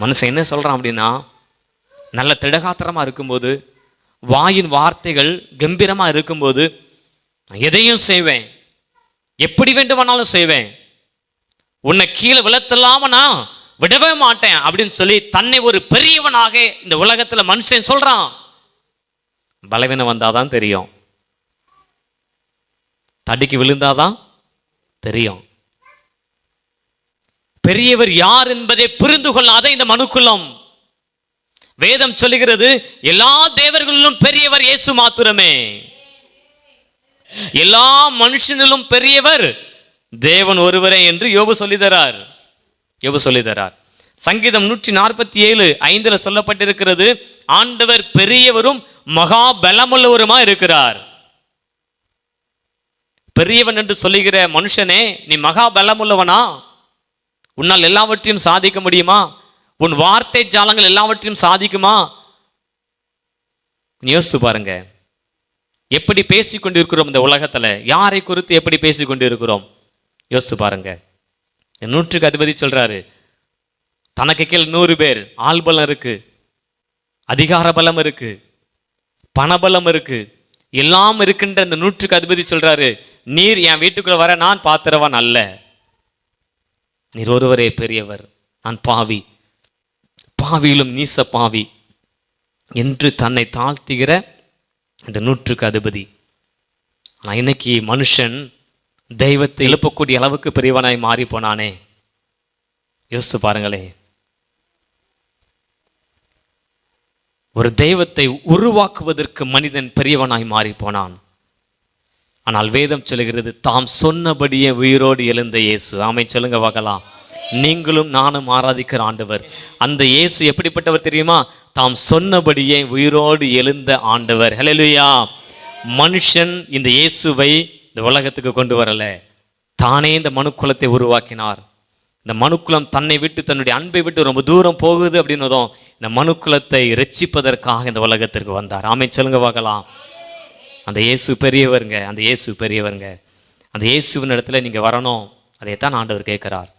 மனுஷன் என்ன சொல்கிறான் அப்படின்னா நல்ல திடகாத்திரமாக இருக்கும்போது வாயின் வார்த்தைகள் கம்பீரமாக இருக்கும்போது நான் எதையும் செய்வேன். எப்படி வேண்டுமானாலும் செய்வேன். உன்னை கீழே விழத்தலாம நான் விடவே மாட்டேன் அப்படின்னு சொல்லி தன்னை ஒரு பெரியவனாக இந்த உலகத்தில் மனுஷன் சொல்கிறான் பலவீனம் வந்தாதான் தெரியும். தடிக்கு விழுந்தாதான் தெரியும். பெரியவர் யார் என்பதை புரிந்து கொள்ளாத இந்த மனுக்குலம். வேதம் சொல்லுகிறது எல்லா தேவர்களிலும் பெரியவர் இயேசு மாத்திரமே. எல்லா மனுஷனிலும் பெரியவர் தேவன் ஒருவரே என்று யோபு சொல்லிதரார். யோபு சொல்லிதரார். சங்கீதம் நூற்றி நாற்பத்தி ஏழு ஐந்துல சொல்லப்பட்டிருக்கிறது ஆண்டவர் பெரியவரும் மகா பலமுள்ளவருமா இருக்கிறார். பெரியவன் என்று சொல்லுகிற மனுஷனே நீ மகா பலமுள்ளவனா? உன்னால் எல்லாவற்றையும் சாதிக்க முடியுமா? உன் வார்த்தை ஜாலங்கள் எல்லாவற்றையும் சாதிக்குமா? நீ யோசித்து பாருங்க. எப்படி பேசி கொண்டிருக்கிறோம் இந்த உலகத்தில்? யாரை குறித்து எப்படி பேசி கொண்டிருக்கிறோம்? யோசித்து பாருங்க. நூற்றுக்கு அதிபதி சொல்றாரு தனக்கு கீழ் நூறு பேர் ஆள்பலம் இருக்குது இருக்கு அதிகார பலம் இருக்கு பணபலம் இருக்கு எல்லாம் இருக்கின்ற இந்த நூற்றுக்கு அதிபதி சொல்றாரு நீர் என் வீட்டுக்குள்ள வர நான் பாத்திரவான் அல்ல. நீர் ஒருவரே பெரியவர் நான் பாவி. பாவியிலும் நீச பாவி. என்று தன்னை தாழ்த்துகிற இந்த நூற்றுக்கு அதிபதி. ஆனால் இன்னைக்கு மனுஷன் தெய்வத்தை எழுப்பக்கூடிய அளவுக்கு பெரியவனாய் மாறி போனானே. யோசித்து பாருங்களே. ஒரு தெய்வத்தை உருவாக்குவதற்கு மனிதன் பெரியவனாய் மாறி போனான். ஆனால் வேதம் சொல்கிறது தாம் சொன்னபடியே உயிரோடு எழுந்த இயேசு. ஆமை சொல்லுங்க பார்க்கலாம். நீங்களும் நானும் ஆராதிக்கிற ஆண்டவர். அந்த இயேசு எப்படிப்பட்டவர் தெரியுமா? தாம் சொன்னபடியே உயிரோடு எழுந்த ஆண்டவர். ஹலலுயா மனுஷன் இந்த இயேசுவை இந்த உலகத்துக்கு கொண்டு வரல. தானே இந்த மனுக்குலத்தை உருவாக்கினார். இந்த மனுக்குலம் தன்னை விட்டு தன்னுடைய அன்பை விட்டு ரொம்ப தூரம் போகுது அப்படின்னதும் இந்த மனுக்குலத்தை ரட்சிப்பதற்காக இந்த உலகத்திற்கு வந்தார். ஆமை சொல்லுங்க பார்க்கலாம். அந்த இயேசு பெரியவருங்க அந்த இயேசு பெரியவருங்க. அந்த இயேசுவின் இடத்துல நீங்கள் வரணும். அதைத்தான் ஆண்டவர் கேட்குறார்.